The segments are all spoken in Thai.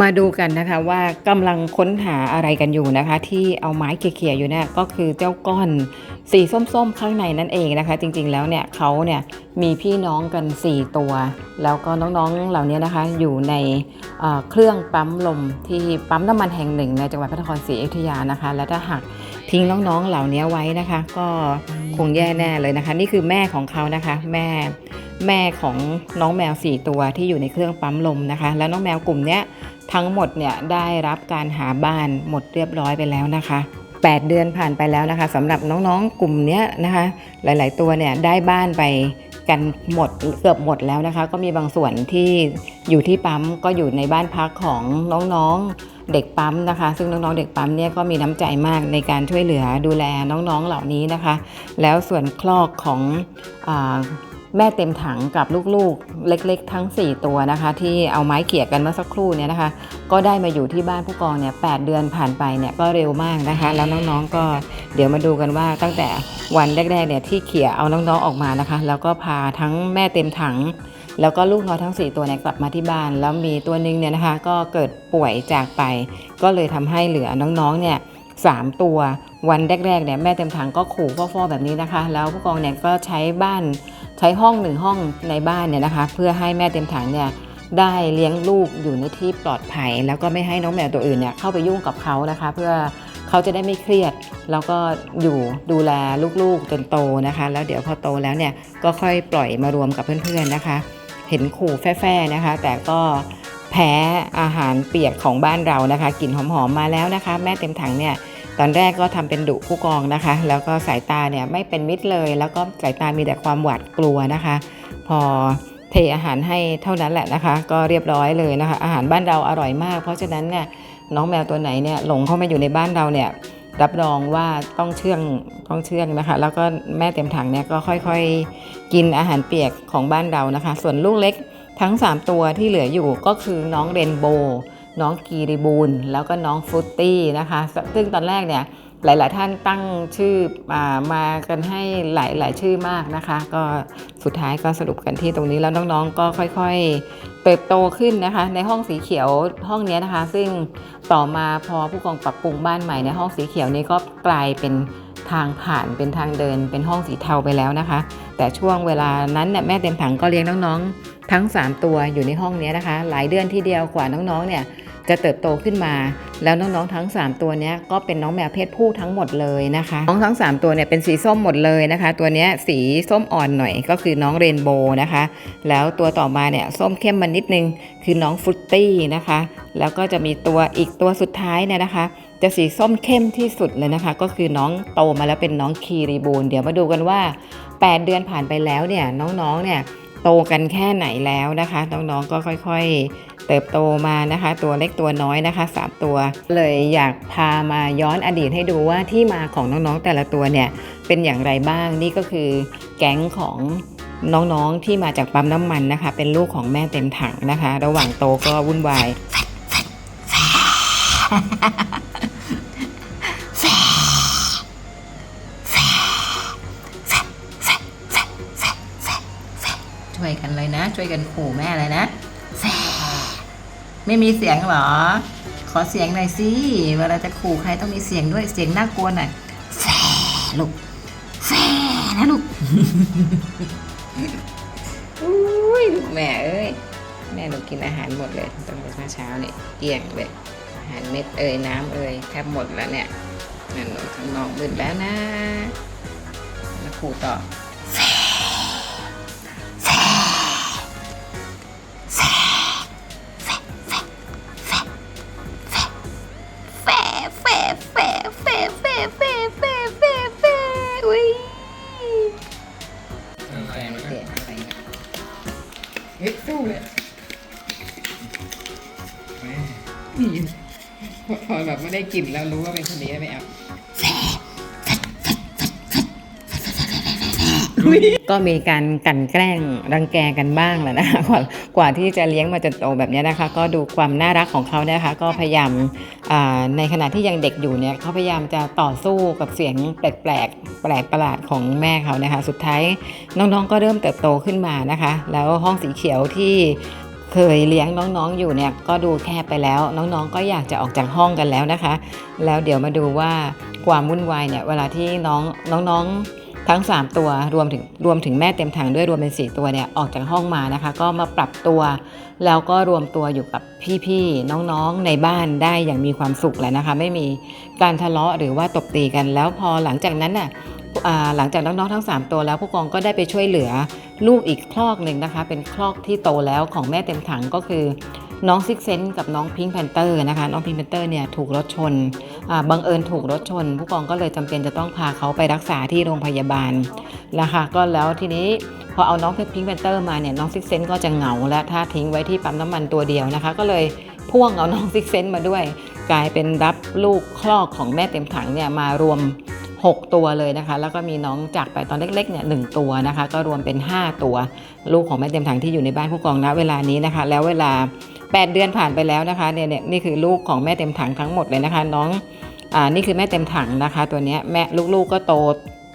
มาดูกันนะคะว่ากำลังค้นหาอะไรกันอยู่นะคะ ที่เอาไม้เขี่ยๆอยู่เนี่ยก็คือเจ้าก้อนสีส้มๆข้างในนั่นเองนะคะ จริงๆแล้วเนี่ยเขาเนี่ยมีพี่น้องกัน 4 ตัว แล้วก็น้องๆเหล่านี้นะคะ อยู่ในเครื่องปั๊มลมที่ปั๊มน้ำมันแห่งหนึ่ง ในจังหวัดพระนครศรีอยุธยานะคะ และถ้าหากทิ้งน้องๆเหล่านี้ไว้นะคะ ก็คงแย่แน่เลยนะคะ นี่คือแม่ของเขานะคะแม่แม่ของน้องแมว 4 ตัวที่อยู่ในเครื่องปั๊มลมนะคะ แล้วน้องแมวกลุ่มเนี้ย ทั้งหมดเนี่ยได้รับการหาบ้านหมดเรียบร้อยไปแล้วนะคะ 8 เดือนผ่านไปแล้วนะคะสำหรับน้องๆกลุ่มนี้นะคะ หลาย ๆ ตัวเนี่ยได้บ้านไปกันหมดเกือบหมดแล้วนะคะ ก็มีบางส่วนที่อยู่ที่ปั๊มก็อยู่ในบ้านพักของน้องๆเด็กปั๊มนะคะ ซึ่งน้องๆเด็กปั๊มเนี่ยก็มีน้ำใจมากในการช่วยเหลือดูแลน้องๆเหล่านี้นะคะ แล้วส่วนคลอกของ แม่เต็มถังกับลูกๆ เล็กๆ ทั้ง 4 ตัวนะคะ ที่เอาไม้เกี่ยกันเมื่อสักครู่เนี่ยนะคะ ก็ได้มาอยู่ที่บ้านผู้กองเนี่ยแเดือนผ่านไปเนี่ยก็เร็วมากนะคะ แล้วน้องๆก็เดี๋ยวมาดูกันว่าตั้งแต่วันแรกๆเนี่ยที่เขี่ยเอาน้องๆออกมานะคะ แล้วก็พาทั้งแม่เต็มถัง แล้วก็ลูกน้อยทั้ง 4 ตัวเนี่ยกลับมาที่บ้าน แล้วมีตัวหนึงเนี่ยนะคะ ก็เกิดป่วยจากไป ก็เลยทำให้เหลือน้องๆเนี่ยสามตัว วันแรกๆเนี่ยแม่เต็มถังก็ขู่ฟ่อๆแบบนี้นะคะ แล้วผู้กองเนี่ยก็ใช้บ้านใช้ห้องหนึ่งห้องในบ้านเนี่ยนะคะ เพื่อให้แม่เต็มถังเนี่ยได้เลี้ยงลูกอยู่ในที่ปลอดภัย แล้วก็ไม่ให้น้องแมวตัวอื่นเนี่ยเข้าไปยุ่งกับเขานะคะ เพื่อเขาจะได้ไม่เครียด แล้วก็อยู่ดูแลลูกๆจนโตนะคะ แล้วเดี๋ยวพอโตแล้วเนี่ยก็ค่อยปล่อยมารวมกับเพื่อนๆนะคะ เห็นขู่แฟ่ๆนะคะ แต่ก็แพ้อาหารเปียกของบ้านเรานะคะกลิ่นหอมๆมาแล้วนะคะ แม่เต็มถังเนี่ย ตอนแรกก็ทำเป็นดุผู้กองนะคะ แล้วก็สายตาเนี่ยไม่เป็นมิตรเลย แล้วก็สายตามีแต่ความหวาดกลัวนะคะ พอเทอาหารให้เท่านั้นแหละนะคะ ก็เรียบร้อยเลยนะคะ อาหารบ้านเราอร่อยมาก เพราะฉะนั้นเนี่ยน้องแมวตัวไหนเนี่ยหลงเข้ามาอยู่ในบ้านเราเนี่ยรับรองว่าต้องเชื่องต้องเชื่องนะคะ แล้วก็แม่เต็มถังเนี่ยก็ค่อยๆ กินอาหารเปียกของบ้านเรานะคะ ส่วนลูกเล็กทั้ง 3 ตัวที่เหลืออยู่ก็คือน้องเรนโบว์ น้องกีริบูนแล้วก็น้องฟุตตี้นะคะ ซึ่งตอนแรกเนี่ยหลาย ๆ ท่านตั้งชื่อมามากันให้หลาย ๆ ชื่อมากนะคะ ก็สุดท้ายก็สรุปกันที่ตรงนี้แล้วน้อง ๆ ก็ค่อย ๆ เติบโตขึ้นนะคะ ในห้องสีเขียวห้องนี้นะคะ ซึ่งต่อมาพอผู้กองปรับปรุงบ้านใหม่ในห้องสีเขียวนี้ก็กลายเป็นทางผ่านเป็นทางเดินเป็นห้องสีเทาไปแล้วนะคะ แต่ช่วงเวลานั้นเนี่ยแม่เต็มถังก็เลี้ยงน้อง ๆ ทั้ง 3 ตัวอยู่ในห้องนี้นะคะ หลายเดือนที่เดียวกว่าน้องๆเนี่ยจะเติบโตขึ้นมา แล้วน้องๆทั้ง 3 ตัวนี้ก็เป็นน้องแมวเพศผู้ทั้งหมดเลยนะคะน้องทั้ง 3 ตัวเนี่ยเป็นสีส้มหมดเลยนะคะ ตัวนี้สีส้มอ่อนหน่อยก็คือน้องเรนโบว์นะคะ แล้วตัวต่อมาเนี่ยส้มเข้มมานิดนึงคือน้องฟรุตตี้นะคะ แล้วก็จะมีตัวอีกตัวสุดท้ายเนี่ยนะคะ จะสีส้มเข้มที่สุดเลยนะคะ ก็คือน้องโตมาแล้วเป็นน้องคีรีบูนเดี๋ยวมาดูกันว่า 8 เดือนผ่านไปแล้วเนี่ยน้องๆเนี่ย โตกันแค่ไหนแล้วนะคะ น้องๆก็ค่อยๆ เติบโตมานะคะ ตัวเล็กตัวน้อยนะคะสามตัว เลยอยากพามาย้อนอดีตให้ดูว่าที่มาของน้องๆแต่ละตัวเนี่ยเป็นอย่างไรบ้างนี่ก็คือแก๊งของน้องๆที่มาจากปั๊มน้ำมันนะคะ เป็นลูกของแม่เต็มถังนะคะ ระหว่างโตก็วุ่นวาย ช่วยกันเลยนะ ช่วยกันขู่แม่เลยนะแฝไม่มีเสียงหรอ ขอเสียงหน่อยสิเวลาจะขู่ใครต้องมีเสียงด้วยเสียงน่ากลัวหน่อยแฝลูกแฝนะลูกอุ้ยลูกแม่เอ้ยแม่หนูกินอาหารหมดเลยตั้งแต่เช้าเนี่ยเกลี้ยงเลยอาหารเม็ดเอ่ยน้ำเอ่ยแทบหมดแล้วเนี่ยนั่นหนูข้างนอกมืดแล้วนะแล้วขู่ต่อ พอแบบไม่ได้กลิ่นแล้วรู้ว่าเป็นคนนี้ไม่เอาก็มีการกันแกล้งรังแกกันบ้างแหละนะคะกว่าที่จะเลี้ยงมาจนโตแบบนี้นะคะ ก็ดูความน่ารักของเขานะคะ ก็พยายามในขณะที่ยังเด็กอยู่เนี่ยเขาพยายามจะต่อสู้กับเสียงแปลกๆแปลกประหลาดของแม่เขานะคะ สุดท้ายน้องๆก็เริ่มเติบโตขึ้นมานะคะ แล้วห้องสีเขียวที่ เคยเลี้ยงน้องๆอยู่เนี่ยก็ดูแคบไปแล้ว น้องๆก็อยากจะออกจากห้องกันแล้วนะคะ แล้วเดี๋ยวมาดูว่าความวุ่นวายเนี่ยเวลาที่น้องน้องๆทั้ง 3 ตัวรวมถึงรวมถึงแม่เต็มถังด้วยรวมเป็น 4 ตัวเนี่ยออกจากห้องมานะคะ ก็มาปรับตัว แล้วก็รวมตัวอยู่กับพี่ๆน้องๆในบ้านได้อย่างมีความสุขแหละนะคะ ไม่มีการทะเลาะหรือว่าตบตีกันแล้วพอหลังจากนั้นน่ะ หลังจากน้องๆทั้ง 3 ตัวแล้วผู้กองก็ได้ไปช่วยเหลือลูกอีกคลอกหนึ่งนะคะ เป็นคลอกที่โตแล้วของแม่เต็มถังก็คือน้องซิกเซนกับน้องพิงค์แพนเตอร์นะคะ น้องพิงค์แพนเตอร์เนี่ยถูกรถชนบังเอิญถูกรถชน ผู้กองก็เลยจำเป็นจะต้องพาเขาไปรักษาที่โรงพยาบาลนะคะก็แล้วทีนี้พอเอาน้องพิงค์แพนเตอร์มาเนี่ยน้องซิกเซนก็จะเหงาและถ้าทิ้งไว้ที่ปั๊มน้ำมันตัวเดียวนะคะ ก็เลยพ่วงเอาน้องซิกเซนมาด้วย กลายเป็นรับลูกคลอกของแม่เต็มถังเนี่ยมารวม 6 ตัวเลยนะคะ แล้วก็มีน้องจากไปตอนเล็กๆเนี่ยหตัวนะคะ ก็รวมเป็น 5 ตัว ลูกของแม่เต็มถังที่อยู่ในบ้านผู้กองณเวลานี้นะคะ แล้วเวลา 8 เดือนผ่านไปแล้วนะคะเนี่ยเนี่ยนี่คือลูกของแม่เต็มถังทั้งหมดเลยนะคะ น้องอ่านี่คือแม่เต็มถังนะคะ ตัวนี้แม่ลูกๆก็โต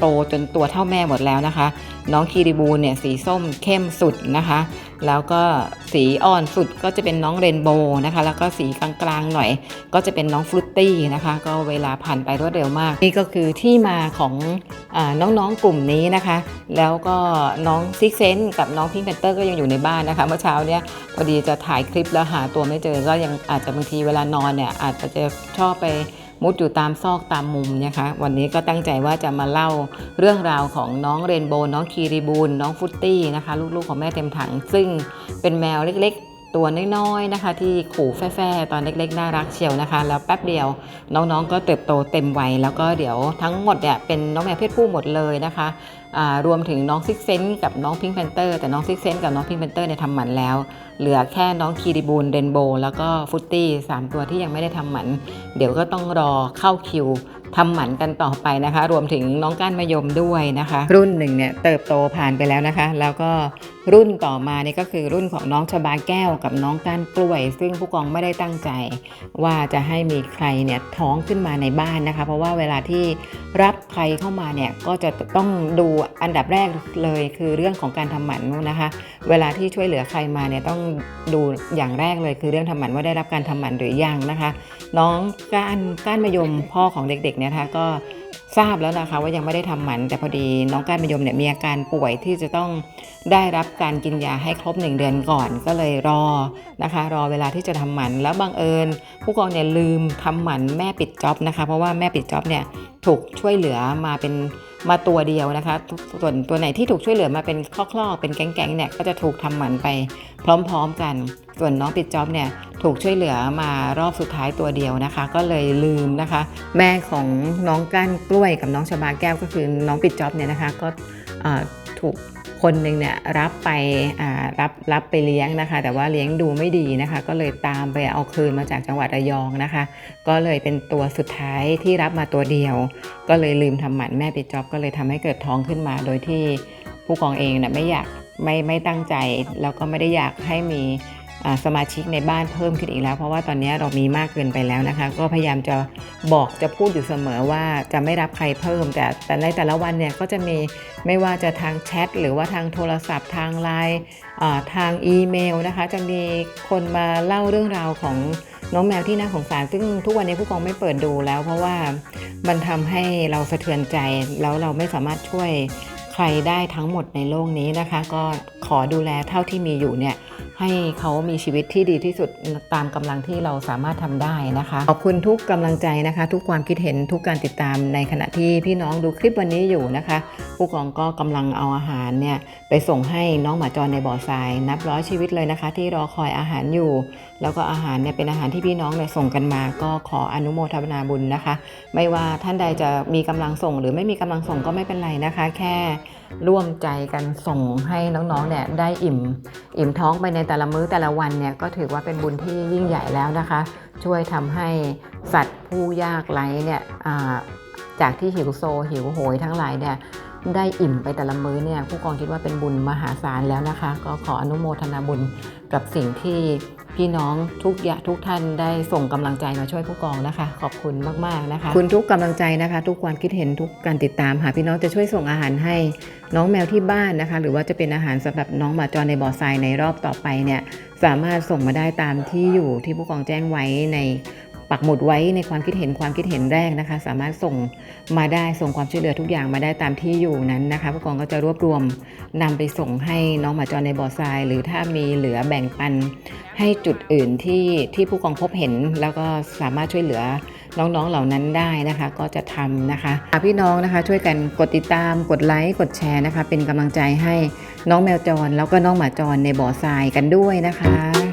โตจนตัวเท่าแม่หมดแล้วนะคะ น้องคีริบูเนี่ยสีส้มเข้มสุดนะคะ แล้วก็สีอ่อนสุดก็จะเป็นน้องเรนโบว์นะคะ แล้วก็สีกลางๆหน่อย ก็จะเป็นน้องฟรุตตี้นะคะ ก็เวลาผ่านไปรวดเร็วมาก นี่ก็คือที่มาของอน้องๆกลุ่มนี้นะคะ แล้วก็น้องซิกเซนกับน้องพิงค์แพนเตอร์ก็ยังอยู่ในบ้านนะคะ เมื่อเช้าเนี้ยพอดีจะถ่ายคลิปแล้วหาตัวไม่เจอก็ยังอาจจะบางทีเวลานอนเนี่ยอาจจะชอบไป มุดอยู่ตามซอกตามมุมนะคะ วันนี้ก็ตั้งใจว่าจะมาเล่าเรื่องราวของน้องเรนโบว์น้องคีรีบูลน้องฟุตตี้นะคะ ลูกๆของแม่เต็มถัง ซึ่งเป็นแมวเล็กๆ ตัวน้อยๆนะคะ ที่ขู่แฟ่ๆตอนเล็กๆน่ารักเชียวนะคะ แล้วแป๊บเดียวน้องๆก็เติบโตเต็มวัยแล้วก็เดี๋ยวทั้งหมดเนี่ยเป็นน้องแมวเพศผู้หมดเลยนะคะรวมถึงน้องซิกเซนกับน้องพิงค์แพนเตอร์แต่น้องซิกเซนกับน้องพิงค์แพนเตอร์เนี่ยทำหมันแล้ว เหลือแค่น้องคีริบูนเรนโบแล้วก็ฟุตตี้สามตัวที่ยังไม่ได้ทำหมัน เดี๋ยวก็ต้องรอเข้าคิวทำหมันกันต่อไปนะคะ รวมถึงน้องก้านมะยมด้วยนะคะ รุ่นหนึ่งเนี่ยเติบโตผ่านไปแล้วนะคะ แล้วก็ รุ่นต่อมานี่ก็คือรุ่นของน้องชบาแก้วกับน้องก้านกล้วย ซึ่งผู้กองไม่ได้ตั้งใจ ว่าจะให้มีใครเนี่ยท้องขึ้นมาในบ้านนะคะ เพราะว่าเวลาที่รับใครเข้ามาเนี่ยก็จะต้องดูอันดับแรกเลยคือเรื่องของการทำหมันนะคะ เวลาที่ช่วยเหลือใครมาเนี่ยต้องดูอย่างแรกเลย คือเรื่องทำหมันว่าได้รับการทำหมันหรือยังนะคะ น้องก้านก้านมะยมพ่อของเด็กๆเนี่ยนะคะก็ ทราบแล้วนะคะว่ายังไม่ได้ทำหมัน แต่พอดีน้องก้านมะยมเนี่ยมีอาการป่วยที่จะต้องได้รับการกินยาให้ครบ1เดือนก่อน ก็เลยรอนะคะ รอเวลาที่จะทำหมัน แล้วบังเอิญ ผู้กองเนี่ยลืมทำหมันแม่ปิดจ็อบนะคะ เพราะว่าแม่ปิดจ็อบเนี่ยถูกช่วยเหลือมาเป็นมาตัวเดียวนะคะส่วนตัวไหนที่ถูกช่วยเหลือมาเป็นคลอกๆเป็นแก๊งๆเนี่ยก็จะถูกทำหมันไปพร้อม ๆกัน ส่วนน้องปิดจ็อบเนี่ยถูกช่วยเหลือมารอบสุดท้ายตัวเดียวนะคะ ก็เลยลืมนะคะ แม่ของน้องก้านกล้วยกับน้องชบาแก้วก็คือน้องปิดจ็อบเนี่ยนะคะก็ถูกคนหนึ่งเนี่ยรับไปรับรับไปเลี้ยงนะคะ แต่ว่าเลี้ยงดูไม่ดีนะคะ ก็เลยตามไปเอาคืนมาจากจังหวัดระยองนะคะ ก็เลยเป็นตัวสุดท้ายที่รับมาตัวเดียว ก็เลยลืมทำหมันแม่ปิดจ็อบก็เลยทำให้เกิดท้องขึ้นมา โดยที่ผู้กองเองเนี่ยไม่อยากไม่ไม่ตั้งใจ แล้วก็ไม่ได้อยากให้มี สมาชิกในบ้านเพิ่มขึ้นอีกแล้ว เพราะว่าตอนนี้เรามีมากเกินไปแล้วนะคะ ก็พยายามจะบอกจะพูดอยู่เสมอว่าจะไม่รับใครเพิ่ม แต่แต่ในแต่ละวันเนี่ยก็จะมีไม่ว่าจะทางแชทหรือว่าทางโทรศัพท์ทางไลน์ทางอีเมลนะคะ จะมีคนมาเล่าเรื่องราวของน้องแมวที่น่าสงสาร ซึ่งทุกวันนี้ผู้กองไม่เปิดดูแล้ว เพราะว่ามันทำให้เราสะเทือนใจแล้วเราไม่สามารถช่วยใครได้ทั้งหมดในโลกนี้นะคะ ก็ขอดูแลเท่าที่มีอยู่เนี่ย ให้เขามีชีวิตที่ดีที่สุดตามกำลังที่เราสามารถทำได้นะคะ ขอบคุณทุกกำลังใจนะคะ ทุกความคิดเห็นทุกการติดตามในขณะที่พี่น้องดูคลิปวันนี้อยู่นะคะ ผู้กองก็กำลังเอาอาหารเนี่ยไปส่งให้น้องหมาจรในบ่อทราย นับร้อยชีวิตเลยนะคะ ที่รอคอยอาหารอยู่ แล้วก็อาหารเนี่ยเป็นอาหารที่พี่น้องเนี่ยส่งกันมา ก็ขออนุโมทนาบุญนะคะ ไม่ว่าท่านใดจะมีกำลังส่ง หรือไม่มีกำลังส่งก็ไม่เป็นไรนะคะ แค่ ร่วมใจกันส่งให้น้องๆเนี่ยได้อิ่ม อิ่มท้องไปในแต่ละมื้อแต่ละวันเนี่ยก็ถือว่าเป็นบุญที่ยิ่งใหญ่แล้วนะคะ ช่วยทำให้สัตว์ผู้ยากไร้เนี่ยจากที่หิวโซหิวโหยทั้งหลายเนี่ยได้อิ่มไปแต่ละมื้อเนี่ยผู้กองคิดว่าเป็นบุญมหาศาลแล้วนะคะ ก็ขออนุโมทนาบุญกับสิ่งที่ พี่น้องทุกอย่าทุกท่านได้ส่งกำลังใจมาช่วยผู้กองนะคะ ขอบคุณมากๆนะคะ คุณทุกกำลังใจนะคะ ทุกความคิดเห็นทุกการติดตามหากพี่น้องจะช่วยส่งอาหารให้น้องแมวที่บ้านนะคะ หรือว่าจะเป็นอาหารสำหรับน้องหมาจรในบ่อทรายในรอบต่อไปเนี่ยสามารถส่งมาได้ตามที่อยู่ที่ผู้กองแจ้งไว้ใน ปักหมุดไว้ในความคิดเห็นความคิดเห็นแรกนะคะ สามารถส่งมาได้ส่งความช่วยเหลือทุกอย่างมาได้ตามที่อยู่นั้นนะคะผู้กองก็จะรวบรวมนำไปส่งให้น้องหมาจรในบ่อทราย หรือถ้ามีเหลือแบ่งปันให้จุดอื่นที่ที่ผู้กองพบเห็น แล้วก็สามารถช่วยเหลือน้องๆเหล่านั้นได้นะคะ ก็จะทำนะคะพี่น้องนะคะช่วยกันกดติดตามกดไลค์กดแชร์นะคะ เป็นกำลังใจให้น้องแมวจร แล้วก็น้องหมาจรในบ่อทรายกันด้วยนะคะ